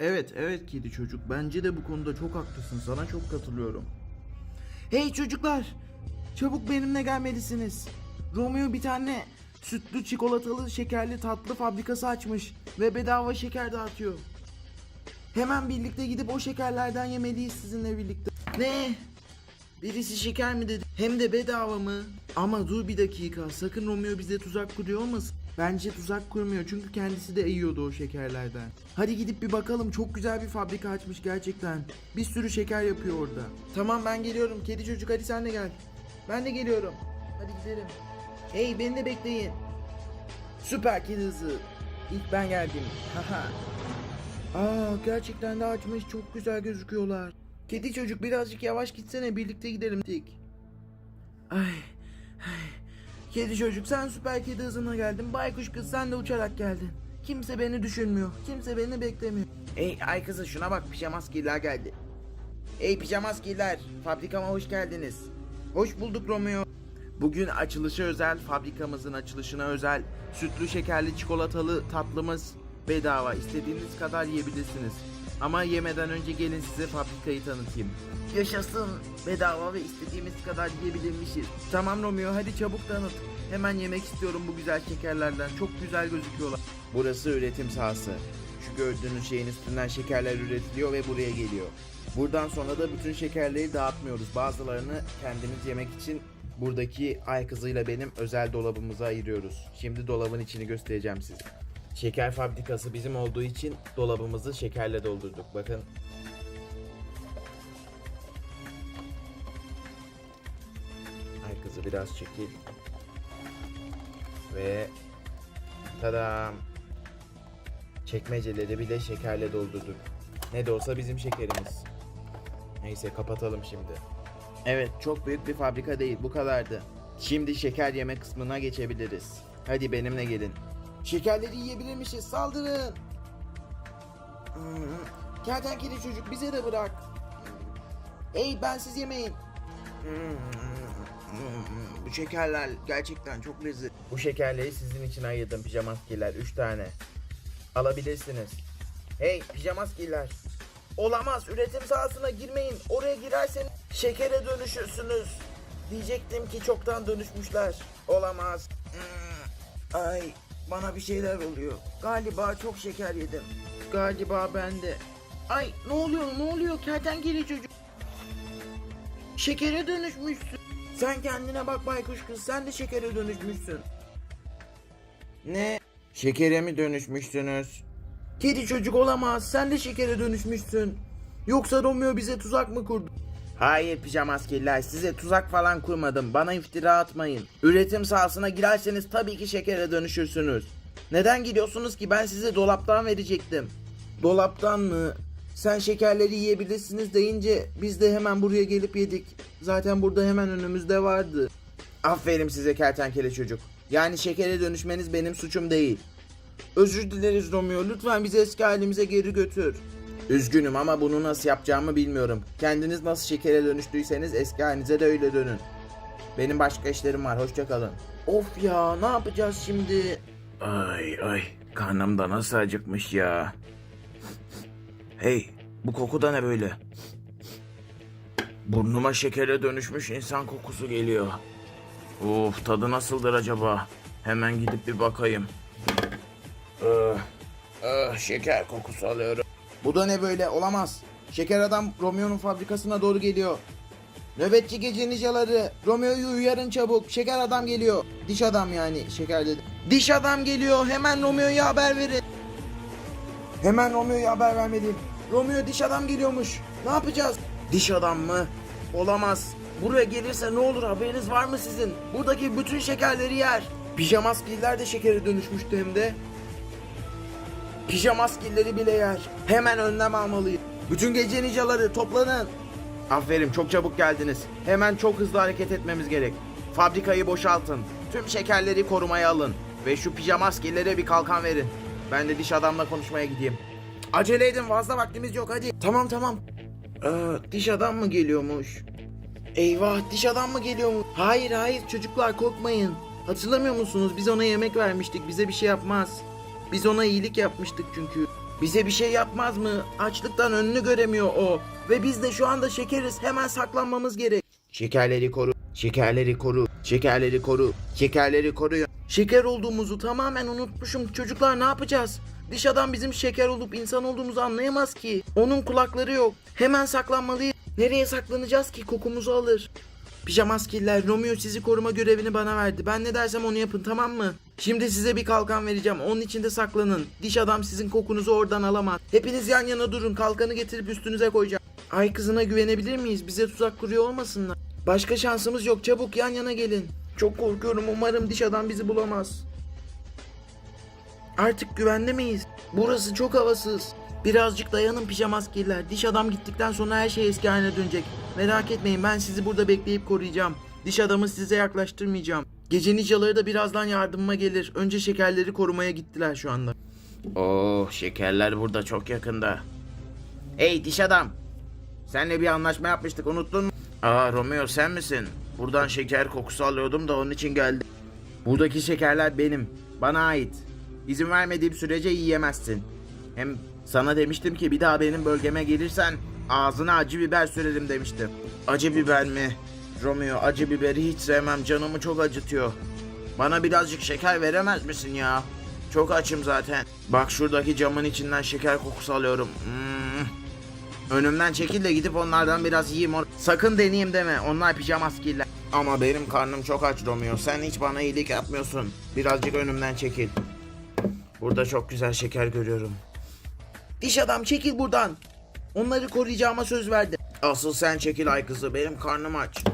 Evet evet kedi çocuk bence de bu konuda çok haklısın sana çok katılıyorum. Hey çocuklar çabuk benimle gelmelisiniz. Romeo bir tane sütlü çikolatalı şekerli tatlı fabrikası açmış ve bedava şeker dağıtıyor. Hemen birlikte gidip o şekerlerden yemeliyiz sizinle birlikte. Ne? Birisi şeker mi dedi? Hem de bedava mı? Ama dur bir dakika. Sakın Romeo bize tuzak kuruyor olmasın? Bence tuzak kurmuyor çünkü kendisi de yiyordu o şekerlerden. Hadi gidip bir bakalım. Çok güzel bir fabrika açmış gerçekten. Bir sürü şeker yapıyor orada. Tamam ben geliyorum. Kedi çocuk hadi sen de gel. Ben de geliyorum. Hadi gidelim. Hey beni de bekleyin. Süper kedi hızı. İlk ben geldim. Haha. Aa gerçekten de açmış çok güzel gözüküyorlar. Kedi çocuk birazcık yavaş gitsene birlikte gidelim dik. Ay. Kedi çocuk sen süper kedi hızına geldin. Baykuş kız sen de uçarak geldin. Kimse beni düşünmüyor. Kimse beni beklemiyor. Ey ay kızı şuna bak pijamaskiller geldi. Ey pijamaskiller fabrikama hoş geldiniz. Hoş bulduk Romeo. Bugün açılışa özel fabrikamızın açılışına özel sütlü şekerli çikolatalı tatlımız bedava. İstediğiniz kadar yiyebilirsiniz. Ama yemeden önce gelin size fabrikayı tanıtayım. Yaşasın bedava ve istediğimiz kadar yiyebilirmişiz. Tamam Romeo hadi çabuk tanıt. Hemen yemek istiyorum bu güzel şekerlerden. Çok güzel gözüküyorlar. Burası üretim sahası. Şu gördüğünüz şeyin üstünden şekerler üretiliyor ve buraya geliyor. Buradan sonra da bütün şekerleri dağıtmıyoruz. Bazılarını kendimiz yemek için buradaki ay kızıyla benim özel dolabımıza ayırıyoruz. Şimdi dolabın içini göstereceğim size. Şeker fabrikası bizim olduğu için dolabımızı şekerle doldurduk. Bakın. Ay kızı biraz çekil. Ve tadam. Çekmeceleri bile şekerle doldurduk. Ne de olsa bizim şekerimiz. Neyse kapatalım şimdi. Evet çok büyük bir fabrika değil bu kadardı. Şimdi şeker yeme kısmına geçebiliriz. Hadi benimle gelin. Şekerleri yiyebilirmişiz saldırın. Kertenkele çocuk bize de bırak. Ey bensiz yemeyin. Hmm, Bu şekerler gerçekten çok lezzetli. Bu şekerleri sizin için ayırdım pijamaskeler 3 tane. Alabilirsiniz. Hey pijamaskeler. Olamaz üretim sahasına girmeyin. Oraya girerseniz şekere dönüşürsünüz. Diyecektim ki çoktan dönüşmüşler. Olamaz. Ay bana bir şeyler oluyor. Galiba çok şeker yedim. Galiba ben de. Ay ne oluyor ne oluyor kertenkele çocuk. Şekere dönüşmüşsün. Sen kendine bak baykuş kız sen de şekere dönüşmüşsün. Ne? Şekere mi dönüşmüşsünüz? Kedi çocuk olamaz sen de şekere dönüşmüşsün. Yoksa Romeo bize tuzak mı kurdu? Hayır pijama askerler size tuzak falan kurmadım bana iftira atmayın. Üretim sahasına girerseniz tabii ki şekere dönüşürsünüz. Neden gidiyorsunuz ki ben size dolaptan verecektim. Dolaptan mı? Sen şekerleri yiyebilirsiniz deyince biz de hemen buraya gelip yedik. Zaten burada hemen önümüzde vardı. Aferin size kertenkele çocuk. Yani şekere dönüşmeniz benim suçum değil. Özür dileriz Romeo. Lütfen bizi eski halimize geri götür. Üzgünüm ama bunu nasıl yapacağımı bilmiyorum. Kendiniz nasıl şekere dönüştüyseniz eski halinize de öyle dönün. Benim başka işlerim var. Hoşça kalın. Of ya ne yapacağız şimdi? Ay ay karnım da nasıl acıkmış ya. Hey bu koku da ne böyle? Burnuma şekere dönüşmüş insan kokusu geliyor. Of tadı nasıldır acaba? Hemen gidip bir bakayım. Ah, ah, şeker kokusu alıyorum. Bu da ne böyle olamaz. Şeker adam Romeo'nun fabrikasına doğru geliyor. Nöbetçi gece nicaları Romeo'yu uyarın çabuk. Şeker adam geliyor. Diş adam yani şeker dedi. Diş adam geliyor. Hemen Romeo'ya haber verin. Hemen Romeo'ya haber vermeliyim. Romeo diş adam geliyormuş. Ne yapacağız? Diş adam mı? Olamaz. Buraya gelirse ne olur haberiniz var mı sizin? Buradaki bütün şekerleri yer. Pijamaskiller de şekere dönüşmüştü hem de. Pijamaskilleri bile yer. Hemen önlem almalıyız. Bütün gece nicaları toplanın. Aferin çok çabuk geldiniz. Hemen çok hızlı hareket etmemiz gerek. Fabrikayı boşaltın. Tüm şekerleri korumaya alın. Ve şu pijamaskillere bir kalkan verin. Ben de diş adamla konuşmaya gideyim. Acele edin fazla vaktimiz yok hadi. Tamam tamam. Ee, diş adam mı geliyormuş? Eyvah diş adam mı geliyor mu? Hayır hayır çocuklar korkmayın. Hatırlamıyor musunuz biz ona yemek vermiştik bize bir şey yapmaz. Biz ona iyilik yapmıştık çünkü. Bize bir şey yapmaz mı? Açlıktan önünü göremiyor o. Ve biz de şu anda şekeriz. Hemen saklanmamız gerek. Şekerleri koru. Şekerleri koru. Şekerleri koru. Şekerleri koruyor. Şeker olduğumuzu tamamen unutmuşum. Çocuklar ne yapacağız? Diş adam bizim şeker olup insan olduğumuzu anlayamaz ki. Onun kulakları yok. Hemen saklanmalıyız. Nereye saklanacağız ki? Kokumuzu alır. Pijamaskiller, Romeo sizi koruma görevini bana verdi. Ben ne dersem onu yapın tamam mı? Şimdi size bir kalkan vereceğim. Onun içinde saklanın. Diş adam sizin kokunuzu oradan alamaz. Hepiniz yan yana durun. Kalkanı getirip üstünüze koyacağım. Ay kızına güvenebilir miyiz? Bize tuzak kuruyor olmasınlar. Başka şansımız yok. Çabuk yan yana gelin. Çok korkuyorum. Umarım diş adam bizi bulamaz. Artık güvende miyiz? Burası çok havasız. Birazcık dayanın pijamaskiller. Diş adam gittikten sonra her şey eski haline dönecek. Merak etmeyin ben sizi burada bekleyip koruyacağım. Diş adamı size yaklaştırmayacağım. Gece ninjaları da birazdan yardımıma gelir. Önce şekerleri korumaya gittiler şu anda. Oh şekerler burada çok yakında. Hey diş adam. Senle bir anlaşma yapmıştık unuttun mu? Aa Romeo sen misin? Buradan şeker kokusu alıyordum da onun için geldim. Buradaki şekerler benim. Bana ait. İzin vermediğim sürece yiyemezsin. Hem sana demiştim ki bir daha benim bölgeme gelirsen ağzına acı biber sürerim demiştim. Acı biber mi? Romeo acı biberi hiç sevmem canımı çok acıtıyor. Bana birazcık şeker veremez misin ya? Çok açım zaten. Bak şuradaki camın içinden şeker kokusu alıyorum. Hmm. Önümden çekil de gidip onlardan biraz yiyeyim. Sakın deneyeyim deme. Onlar pijama skiller. Ama benim karnım çok aç Romeo. Sen hiç bana iyilik yapmıyorsun. Birazcık önümden çekil. Burada çok güzel şeker görüyorum. Diş adam çekil buradan. Onları koruyacağıma söz verdim. Asıl sen çekil ay kızı. Benim karnım aç.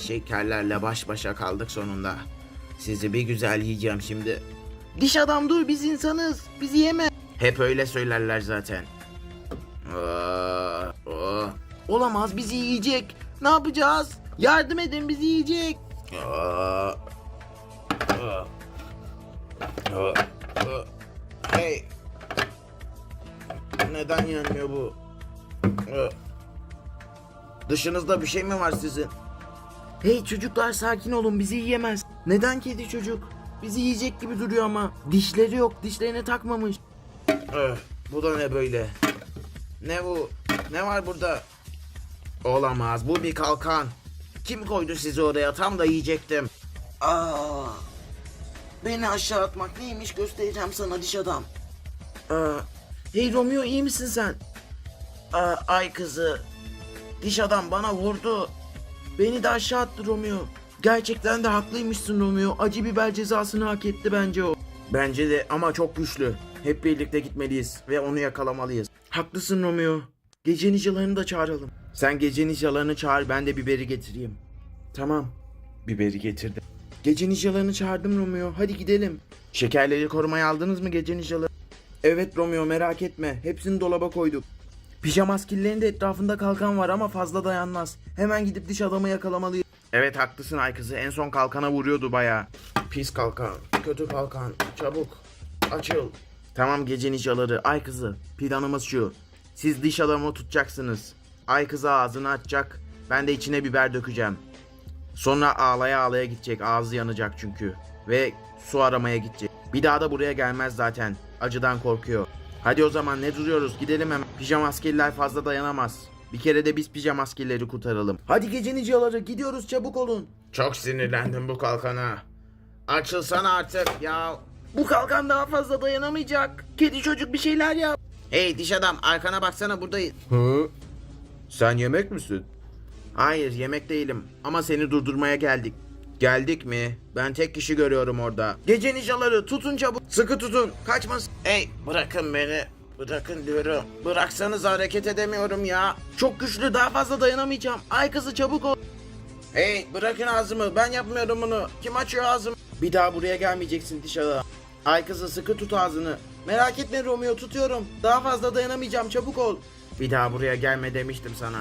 Şekerlerle baş başa kaldık sonunda. Sizi bir güzel yiyeceğim şimdi. Diş adam dur biz insanız. Bizi yeme. Hep öyle söylerler zaten. Olamaz bizi yiyecek. Ne yapacağız? Yardım edin bizi yiyecek. Hey. Neden yenmiyor bu? Aa. Dışınızda bir şey mi var sizin? Hey çocuklar sakin olun bizi yiyemez. Neden kedi çocuk? Bizi yiyecek gibi duruyor ama. Dişleri yok dişlerine takmamış. Öh, bu da ne böyle? Ne bu? Ne var burada? Olamaz bu bir kalkan. Kim koydu sizi oraya tam da yiyecektim. Aa, beni aşağı atmak neymiş göstereceğim sana diş adam. Aa, hey Romeo iyi misin sen? Aa, ay kızı. Diş adam bana vurdu. Beni de aşağı attı Romeo. Gerçekten de haklıymışsın Romeo. Acı biber cezasını hak etti bence o. Bence de ama çok güçlü. Hep birlikte gitmeliyiz ve onu yakalamalıyız. Haklısın Romeo. Gece ninjalarını da çağıralım. Sen gece ninjalarını çağır ben de biberi getireyim. Tamam. Biberi getirdim. Gece ninjalarını çağırdım Romeo. Hadi gidelim. Şekerleri korumaya aldınız mı gece ninjaları? Evet Romeo merak etme. Hepsini dolaba koyduk. Pijamaskillerin de etrafında kalkan var ama fazla dayanmaz. Hemen gidip diş adamı yakalamalıyız. Evet haklısın ay kızı. En son kalkana vuruyordu baya. Pis kalkan. Kötü kalkan. Çabuk. Açıl. Tamam gece ninjaları. Ay kızı. Planımız şu. Siz diş adamı tutacaksınız. Ay kızı ağzını açacak. Ben de içine biber dökeceğim. Sonra ağlaya ağlaya gidecek. Ağzı yanacak çünkü. Ve su aramaya gidecek. Bir daha da buraya gelmez zaten. Acıdan korkuyor. Hadi o zaman ne duruyoruz? Gidelim hemen. Pijama askerler fazla dayanamaz. Bir kere de biz pijama askerleri kurtaralım. Hadi gece nicaları gidiyoruz çabuk olun. Çok sinirlendim bu kalkana. Açılsana artık ya. Bu kalkan daha fazla dayanamayacak. Kedi çocuk bir şeyler yap. Hey diş adam arkana baksana buradayız. Hı? Sen yemek misin? Hayır yemek değilim ama seni durdurmaya geldik. Geldik mi? Ben tek kişi görüyorum orada. Gece ninjaları tutun çabuk. Sıkı tutun. Kaçmasın. Hey bırakın beni. Bırakın diyorum. Bıraksanız hareket edemiyorum ya. Çok güçlü daha fazla dayanamayacağım. Ay kızı çabuk ol. Hey bırakın ağzımı. Ben yapmıyorum bunu. Kim açıyor ağzımı? Bir daha buraya gelmeyeceksin dışarı. Ay kızı sıkı tut ağzını. Merak etme Romeo tutuyorum. Daha fazla dayanamayacağım çabuk ol. Bir daha buraya gelme demiştim sana.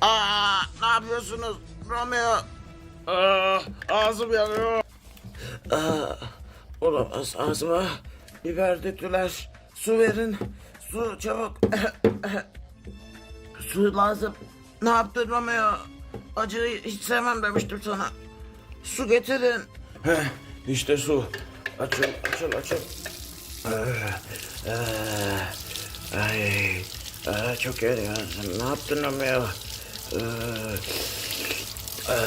Aa, ne yapıyorsunuz Romeo? Aa, ağzım yanıyor. Aa, olamaz ağzıma biber döktüler. Su verin. Su çabuk. Su lazım. Ne yaptın Romeo? Acıyı hiç sevmem demiştim sana. Su getirin. Heh, işte su. Açıl, açıl, açıl. Ay, aa, çok yoruyorsun. Ne yaptın Romeo? Ay,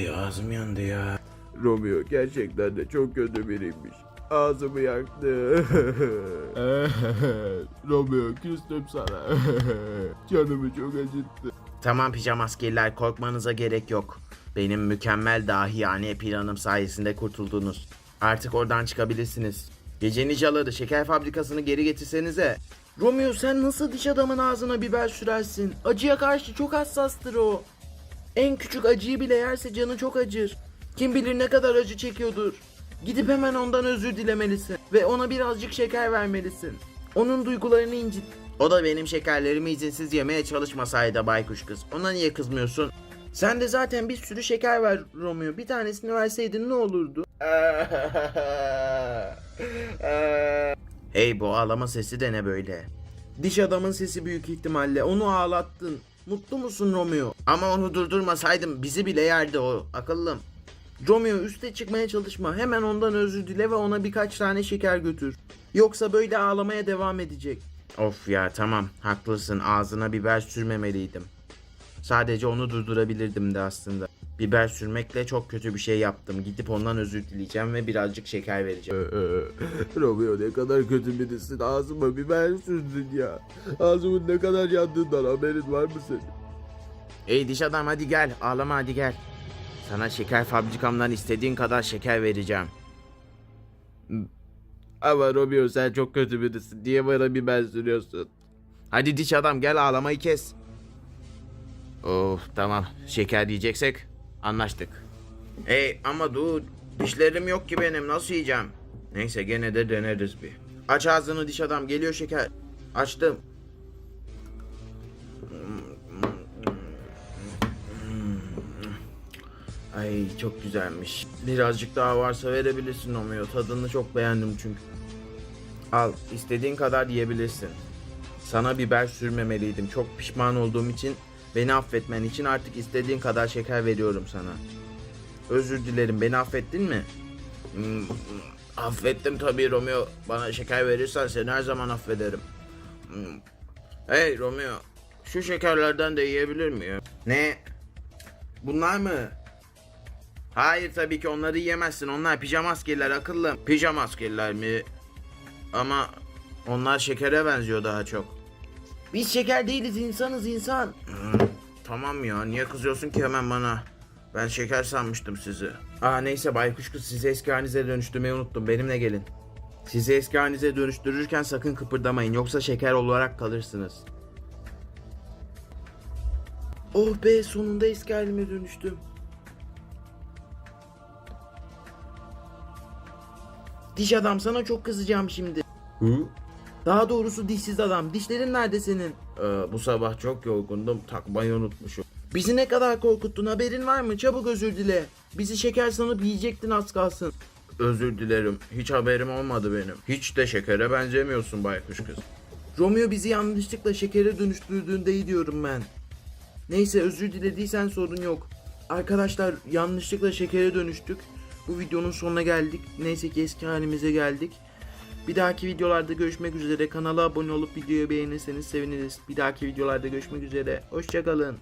ay ağzım yandı ya. Romeo gerçekten de çok kötü biriymiş. Ağzımı yaktı. Romeo küstüm sana. Canımı çok acıttı. Tamam pijama askerler korkmanıza gerek yok. Benim mükemmel dahiyane planım sayesinde kurtuldunuz. Artık oradan çıkabilirsiniz. Gece nicaları şeker fabrikasını geri getirsenize. Romeo sen nasıl diş adamın ağzına biber sürersin? Acıya karşı çok hassastır o. En küçük acıyı bile yerse canı çok acır. Kim bilir ne kadar acı çekiyordur. Gidip hemen ondan özür dilemelisin ve ona birazcık şeker vermelisin. Onun duygularını incit. O da benim şekerlerimi izinsiz yemeye çalışmasaydı baykuş kız. Ona niye kızmıyorsun? Sen de zaten bir sürü şeker ver Romeo. Bir tanesini verseydin ne olurdu? Hey bu ağlama sesi de ne böyle? Diş adamın sesi büyük ihtimalle. Onu ağlattın. Mutlu musun Romeo? Ama onu durdurmasaydım bizi bile yerdi o akıllım. Romeo üste çıkmaya çalışma. Hemen ondan özür dile ve ona birkaç tane şeker götür. Yoksa böyle ağlamaya devam edecek. Of ya tamam haklısın ağzına biber sürmemeliydim. Sadece onu durdurabilirdim de aslında. Biber sürmekle çok kötü bir şey yaptım. Gidip ondan özür dileyeceğim ve birazcık şeker vereceğim. Romeo ne kadar kötü birisin. Ağzıma biber sürdün ya. Ağzımın ne kadar yandığından haberin var mı senin? Ey diş adam hadi gel ağlama hadi gel. Sana şeker fabrikamdan istediğin kadar şeker vereceğim. Ama Romeo sen çok kötü birisin. Niye bana biber sürüyorsun? Hadi diş adam gel ağlamayı kes. Of tamam şeker yiyeceksek anlaştık. Hey ama dur dişlerim yok ki benim nasıl yiyeceğim? Neyse gene de deneriz bir. Aç ağzını diş adam geliyor şeker. Açtım. Ay çok güzelmiş. Birazcık daha varsa verebilirsin Romeo. Tadını çok beğendim çünkü. Al istediğin kadar yiyebilirsin. Sana biber sürmemeliydim. Çok pişman olduğum için beni affetmen için artık istediğin kadar şeker veriyorum sana. Özür dilerim. Beni affettin mi? Hmm, affettim tabii Romeo. Bana şeker verirsen seni her zaman affederim. Hmm. Hey Romeo. Şu şekerlerden de yiyebilir miyim? Ne? Bunlar mı? Hayır tabii ki onları yiyemezsin. Onlar pijama askerler akıllım. Pijama askerler mi? Ama onlar şekere benziyor daha çok. Biz şeker değiliz insanız insan. Hmm, tamam ya niye kızıyorsun ki hemen bana? Ben şeker sanmıştım sizi. Aa neyse baykuş kız sizi eski halinize dönüştürmeyi unuttum. Benimle gelin. Sizi eski halinize dönüştürürken sakın kıpırdamayın yoksa şeker olarak kalırsınız. Oh be sonunda eski halime dönüştüm. Diş adam sana çok kızacağım şimdi. Hı? Daha doğrusu dişsiz adam. Dişlerin nerede senin? Ee, bu sabah çok yorgundum takmayı unutmuşum. Bizi ne kadar korkuttun haberin var mı? Çabuk özür dile. Bizi şeker sanıp yiyecektin az kalsın. Özür dilerim. Hiç haberim olmadı benim. Hiç de şekere benzemiyorsun baykuş kız. Romeo bizi yanlışlıkla şekere dönüştürdüğünde iyi diyorum ben. Neyse özür dilediysen sorun yok. Arkadaşlar yanlışlıkla şekere dönüştük. Bu videonun sonuna geldik. Neyse ki eski halimize geldik. Bir dahaki videolarda görüşmek üzere. Kanala abone olup videoyu beğenirseniz seviniriz. Bir dahaki videolarda görüşmek üzere. Hoşçakalın.